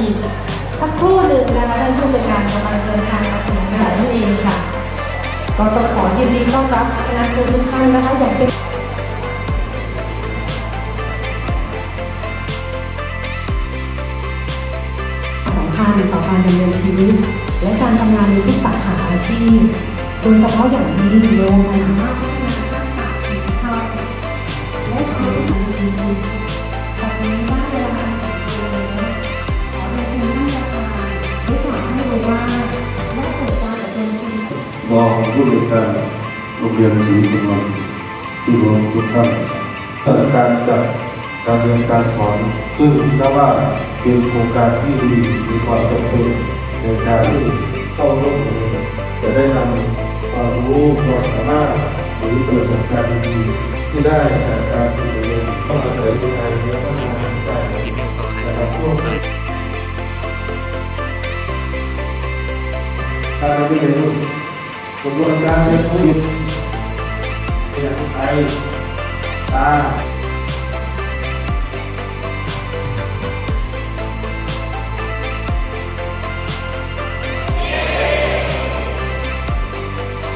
อีกสักครู่หนึ่งนะคะท่านผู้บริการกำลังเดินทางมาถึงงานนั่นเองค่ะก็ต้องขอยินดีต้อนรับคณะครูทุกท่านนะคะอย่างเป็นสำคัญต่อการดำเนินชีวิตและการทำงานในทุกสาขาอาชีพโดยเฉพาะอย่างยิ่งโรงงานมาพัฒนาทักษะและชีวิตของจริงๆตอนนี้ง ผู้บริการโรงเรียนศรีสุวรรณที่รวมทุกท่านมาตรการจัดการเรียนการสอน ซึ่งถ้าว่าเป็นโครงการที่ดีมีความจำเป็นในการที่เข้าร่วมจะได้นำความรู้ความสามารถหรือประสบการณ์ดีที่ได้จากการเรียนต้องอาศัยในการเรียนพัฒนาได้นะครับช่วงนี้การเรียนรู้ กระบวนการเรียนรู้เรียนไทยตา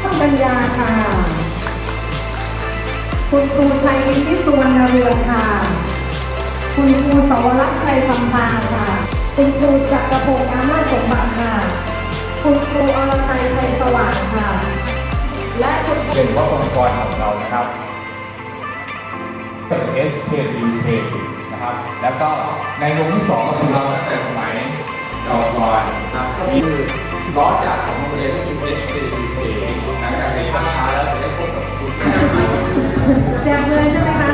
ต้องปัญญาค่ะ คุณครูชัยวิทย์สุวรรณเรืองค่ะ คุณครูสวรักษ์ชัยคำพาค่ะ คุณครูจักรพงษ์อามาสมบัติค่ะ คุณครูอรไทยไทยสว่างค่ะ และคุณเป็นว่าองค์กรของเรานะครับเป็น SKBK นะครับ แล้วก็ในวงที่สองก็คือเราตั้งแต่สมัยเราก่อนนะครับมีล้อจากของโรงเรียนก็คือ SKBK หลังจากนี้ราคาแล้วจะได้พบกับคุณแจกเลยใช่ไหมคะ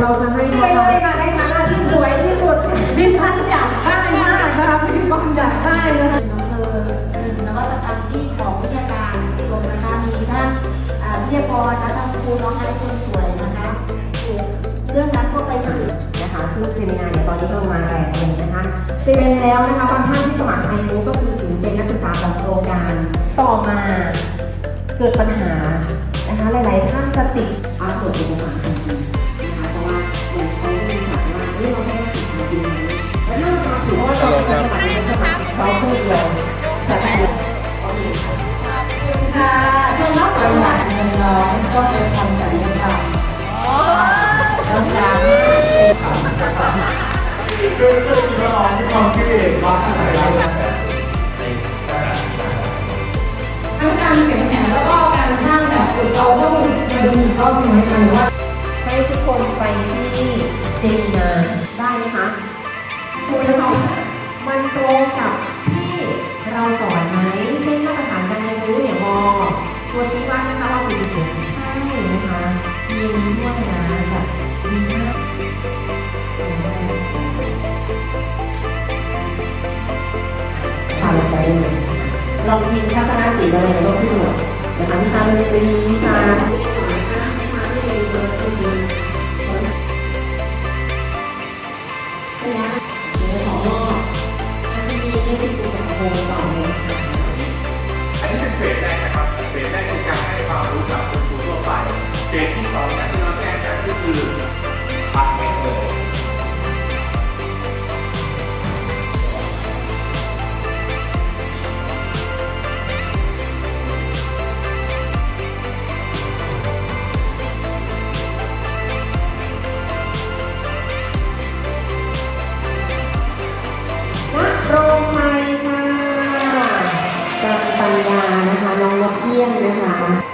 เราจะให้ไปเลย องไอซ์คนสวยนะคะเรื่องนั้นก็ไปผลิตนะคะซึ่งเซมินาเนี่ยตอนนี้ก็มาแรงเลยนะคะเป็นแล้วนะคะบางท่านที่สมัครไทยรู้ก็คือถือเป็นนักศึกษาของโครงการต่อมาเกิดปัญหานะคะหลายๆท่านจะติดอาตรวจเอกสารทันทีนะคะเพราะว่าเหมือนเขาไม่ถามว่าเฮ้ยเราไม่ได้ติดจริงไหมและนั่นมาถือว่าตอนนี้สมัครเป็นสมัครเขาเพื่อเดียวแต่แต่ค่ะช่วงรับปริ มาณเงินน้องก็เป็นทำศัลยกรรมต้องการทั้งการเขียนแผนแล้วก็การสร้างแบบฝึกเราต้องมาดูอีกรอบหนึ่งไหมคะหรือว่าให้ทุกคนไปที่เจมินาได้ไหมคะดูนะคะว่ามันตรงกับที่เราสอนไหมเช่นมาตรฐานการเรียนรู้เนี่ยมอตัวชี้วัด นะคะมีด้วยนะแบบดีมากพาเราไปเลยลองพิมพ์ทัศนสีอะไรในโลกที่หมดนะคะวิชาดนตรีวิชา องนกเอี้ยงนะคะ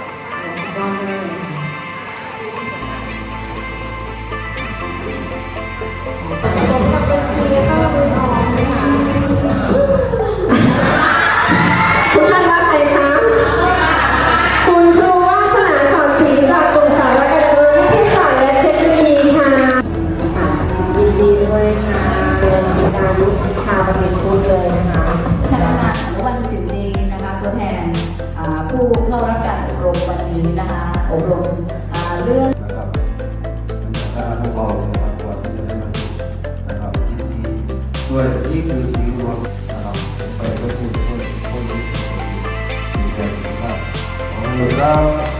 ผู้เข้ารับการอบรมวันนี้นะคะ อบรมเรื่องนะครับถ้าพวกเรานะครับก่อนที่จะได้มาดูนะครับยินดีด้วยนี่คือสีรวมนะครับไปก็พูดคนคนนี้ดีใจมาขอบคุณครับ